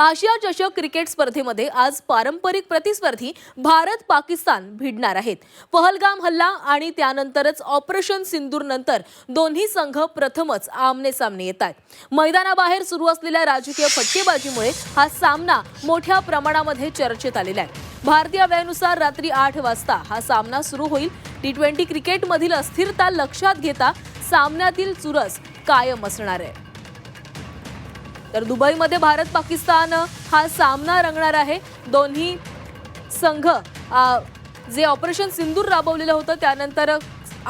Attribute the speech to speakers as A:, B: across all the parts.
A: आशिया चषक क्रिकेट स्पर्धेमध्ये आज पारंपरिक प्रतिस्पर्धी भारत पाकिस्तान भिडणार आहेत पहलगाम हल्ला आणि त्यानंतरच ऑपरेशन सिंदूर नंतर दोन्ही संघ प्रथमच आमने सामने येत आहेत मैदानाबाहेर सुरू असलेल्या राजकीय फटकेबाजीमुळे हा सामना मोठ्या प्रमाणामध्ये चर्चेत आलेला आहे भारतीय वेळेनुसार रात्री आठ वाजता हा सामना सुरू होईल टी ट्वेंटी क्रिकेटमधील अस्थिरता लक्षात घेता सामन्यातील चुरस कायम असणार आहे तर दुबईमध्ये भारत पाकिस्तान हा सामना रंगणार आहे दोन्ही संघ जे ऑपरेशन सिंदूर राबवलेलं होतं त्यानंतर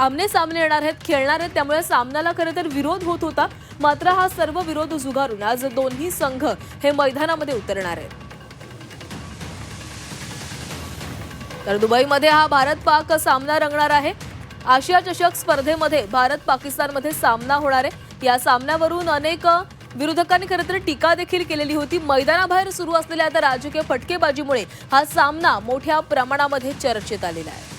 A: आमने सामने येणार आहेत खेळणार आहेत त्यामुळे सामन्याला खरं तर विरोध होत होता मात्र हा सर्व विरोध झुगारून आज दोन्ही संघ हे मैदानामध्ये उतरणार आहेत तर दुबईमध्ये हा भारत पाक सामना रंगणार आहे आशिया चषक स्पर्धेमध्ये भारत पाकिस्तानमध्ये सामना होणार आहे या सामन्यावरून अनेक विरोधकांनी खरं तर टीका देखील केलेली होती मैदानाबाहेर सुरू असलेल्या आता राजकीय फटकेबाजीमुळे हा सामना मोठ्या प्रमाणामध्ये चर्चेत आलेला आहे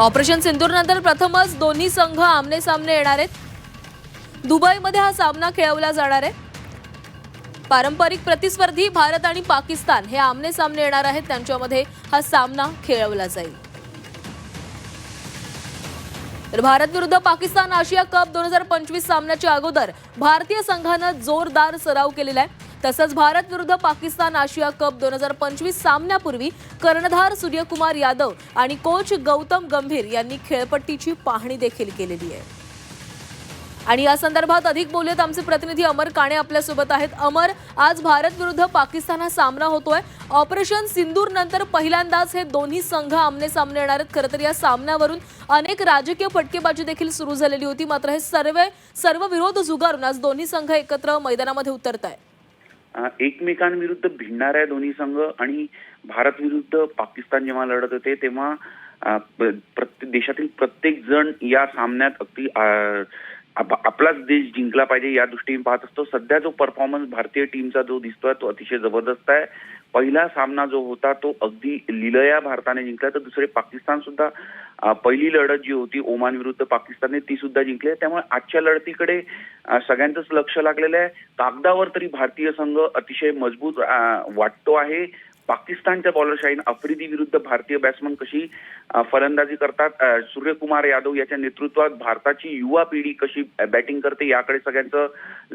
A: ऑपरेशन नंतर प्रथमच दोन्ही संघ आमने सामने येणार आहेत दुबईमध्ये हा सामना खेळवला जाणार आहे पारंपरिक प्रतिस्पर्धी भारत आणि पाकिस्तान हे आमने सामने येणार आहेत त्यांच्यामध्ये हा सामना खेळवला जाईल तर भारत विरुद्ध पाकिस्तान आशिया कप दोन हजार पंचवीस सामन्याच्या अगोदर भारतीय संघानं जोरदार सराव केलेला आहे तसंच भारत विरुद्ध पाकिस्तान आशिया कप दोन हजार पंचवीस सामन्यापूर्वी कर्णधार सूर्यकुमार यादव आणि कोच गौतम गंभीर यांनी खेळपट्टीची पाहणी देखील केलेली आहे आणि या संदर्भात अधिक बोलत आमचे प्रतिनिधी अमर काणे आपल्यासोबत आहेत अमर आज भारत विरुद्ध पाकिस्तान हा सामना होतोय ऑपरेशन सिंदूर नंतर पहिल्यांदाच हे दोन्ही संघ आमने सामने येणार आहेत खरं तर या सामन्यावरून अनेक राजकीय फटकेबाजी देखील सुरू झालेली होती मात्र हे सर्व सर्व विरोध जुगारून आज दोन्ही संघ एकत्र मैदानामध्ये उतरत आहेत
B: एकमेकांविरुद्ध भिडणाऱ्या दोन्ही संघ आणि भारत विरुद्ध पाकिस्तान जेव्हा लढत होते तेव्हा प्रत्येक देशातील प्रत्येक जण या सामन्यात अगदी आपलाच देश जिंकला पाहिजे या दृष्टीने पाहत असतो सध्या जो परफॉर्मन्स भारतीय टीमचा जो दिसतोय तो अतिशय जबरदस्त आहे पहिला सामना जो होता तो अगदी लिलया भारताने जिंकला तर दुसरे पाकिस्तान सुद्धा पहिली लढत जी होती ओमान विरुद्ध पाकिस्तानने ती सुद्धा जिंकली त्यामुळे आजच्या लढतीकडे सगळ्यांचंच लक्ष लागलेलं आहे कागदावर तरी भारतीय संघ अतिशय मजबूत वाटतो आहे पाकिस्तानच्या शाहीन अफ्रिदी विरुद्ध भारतीय बॅट्समन कशी फलंदाजी करतात सूर्यकुमार यादव याच्या नेतृत्वात भारताची युवा पिढी कशी बॅटिंग करते याकडे सगळ्यांचं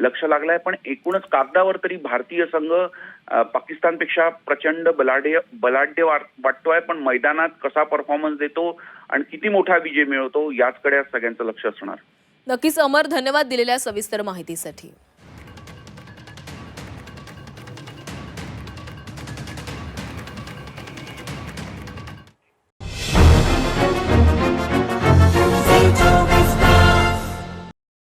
B: लक्ष आहे पण एकूणच कागदावर तरी भारतीय संघ पाकिस्तानपेक्षा प्रचंड बलाढ्य बलाढ्य वाटतोय पण मैदानात कसा परफॉर्मन्स देतो आणि किती मोठा विजय मिळवतो याचकडे सगळ्यांचं लक्ष असणार
A: नक्कीच अमर धन्यवाद दिलेल्या सविस्तर माहितीसाठी